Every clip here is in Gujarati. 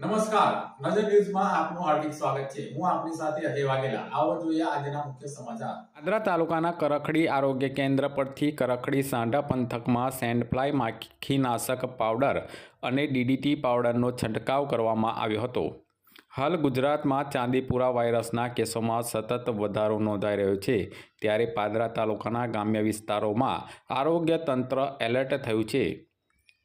નમસ્કાર. નજર ન્યૂઝમાં આપનું હાર્દિક સ્વાગત છે. હું આપની સાથે અજય વાઘેલા. આવો જોઈએ આજના મુખ્ય સમાચાર. આદરા તાલુકાના કરખડી આરોગ્ય કેન્દ્ર પરથી કરખડી સાંઢા પંથકમાં સેન્ડફ્લાય માખીનાશક પાવડર અને ડીડીટી પાવડરનો છંટકાવ કરવામાં આવ્યો હતો. હાલ ગુજરાતમાં ચાંદીપુરા વાયરસના કેસોમાં સતત વધારો નોંધાઈ રહ્યો છે. ત્યારે પાદરા તાલુકાના ગ્રામ્ય વિસ્તારોમાં આરોગ્ય તંત્ર એલર્ટ થયું છે.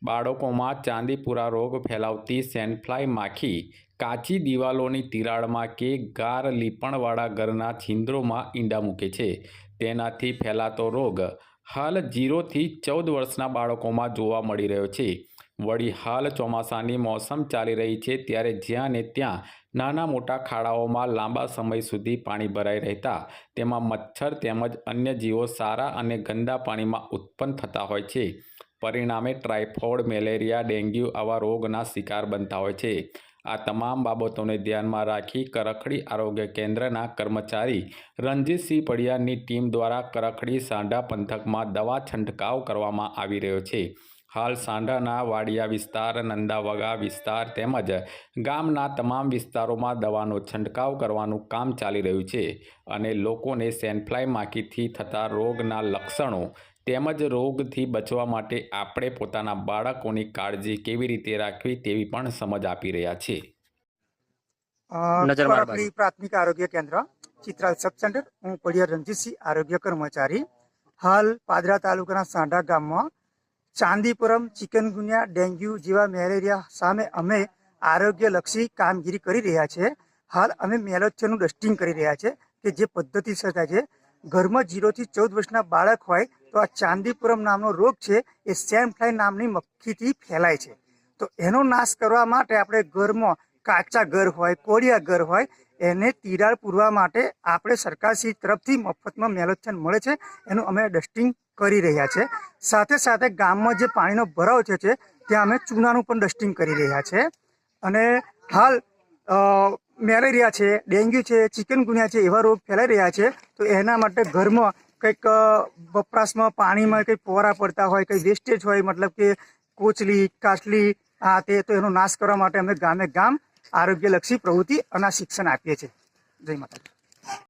બાળકોમાં ચાંદીપુરા રોગ ફેલાવતી સેનફ્લાય માખી, કાચી દિવાલોની તિરાડમાં કે ગાર લીપણવાળા ઘરના છિંદ્રોમાં ઈંડા મૂકે છે. તેનાથી ફેલાતો રોગ હાલ જીરોથી ચૌદ વર્ષના બાળકોમાં જોવા મળી રહ્યો છે. વળી હાલ ચોમાસાની મોસમ ચાલી રહી છે ત્યારે જ્યાં ને ત્યાં નાના મોટા ખાડાઓમાં લાંબા સમય સુધી પાણી ભરાઈ રહેતા, તેમાં મચ્છર તેમજ અન્ય જીવો સારા અને ગંદા પાણીમાં ઉત્પન્ન થતા હોય છે. પરિણામે ટ્રાઇફોડ મેલેરિયા, ડેન્ગ્યુ આવા રોગના શિકાર બનતા હોય છે. આ તમામ બાબતોને ધ્યાનમાં રાખી કરખડી આરોગ્ય કેન્દ્રના કર્મચારી રણજીતસિંહ પડિયાની ટીમ દ્વારા કરખડી સાંઢા પંથકમાં દવા છંટકાવ કરવામાં આવી રહ્યો છે. હાલ સાંઢાના વાડિયા વિસ્તાર નંદાવગા વિસ્તાર તેમજ ગામના તમામ વિસ્તારોમાં દવાનો છંટકાવ કરવાનું કામ ચાલી રહ્યું છે અને લોકોને સેન્ફ્લાય માખીથી થતા રોગના લક્ષણો તેમજ રોગથી બચવા માટે આપણે પોતાના બાળકોની કાળજી કેવી રીતે રાખવી તેવી પણ સમજ આપી રહ્યા છે. પ્રાથમિક આરોગ્ય કેન્દ્ર ચિત્રાલ સબ સેન્ટર હું પડિયા રણજીતસિંહ આરોગ્ય કર્મચારી. હાલ પાદરા તાલુકાના સાંઢા ગામમાં ચાંદીપુરમ ચિકનગુનિયા ડેન્ગ્યુ જેવા મેલેરિયા સામે અમે આરોગ્યલક્ષી કામગીરી કરી રહ્યા છે. હાલ અમે મેલોચ્છરનું ડસ્ટિંગ કરી રહ્યા છે કે જે પદ્ધતિસર થાય છે. ઘરમાં જીરોથી ચૌદ વર્ષના બાળક હોય તો આ ચાંદીપુરમ નામનો રોગ છે, એ સેમફ્લાય નામની મક્ખીથી ફેલાય છે. તો એનો નાશ કરવા માટે આપણે ઘરમાં કાચા ઘર હોય, કોળિયા ઘર હોય, એને તિરાડ પૂરવા માટે આપણે સરકારશ્રી તરફથી મફતમાં મેલોચન મળે છે. એનું અમે ડસ્ટિંગ કરી રહ્યા છે. સાથે સાથે ગામમાં જે પાણીનો ભરાવ છે, ત્યાં અમે ચૂનાનું પણ ડસ્ટિંગ કરી રહ્યા છે. અને હાલ મેલેરિયા છે, ડેન્ગ્યુ છે, ચિકનગુનિયા છે, એવા રોગ ફેલાઈ રહ્યા છે. તો એના માટે ઘરમાં કંઈક વપરાશમાં પાણીમાં કંઈક પોરા પડતા હોય, કંઈ વેસ્ટેજ હોય, મતલબ કે કોચલી, કાચલી, આ તે, તો એનો નાશ કરવા માટે અમે ગામે ગામ આરોગ્યલક્ષી પ્રવૃત્તિ અને શિક્ષણ આપીએ છીએ. જય માતા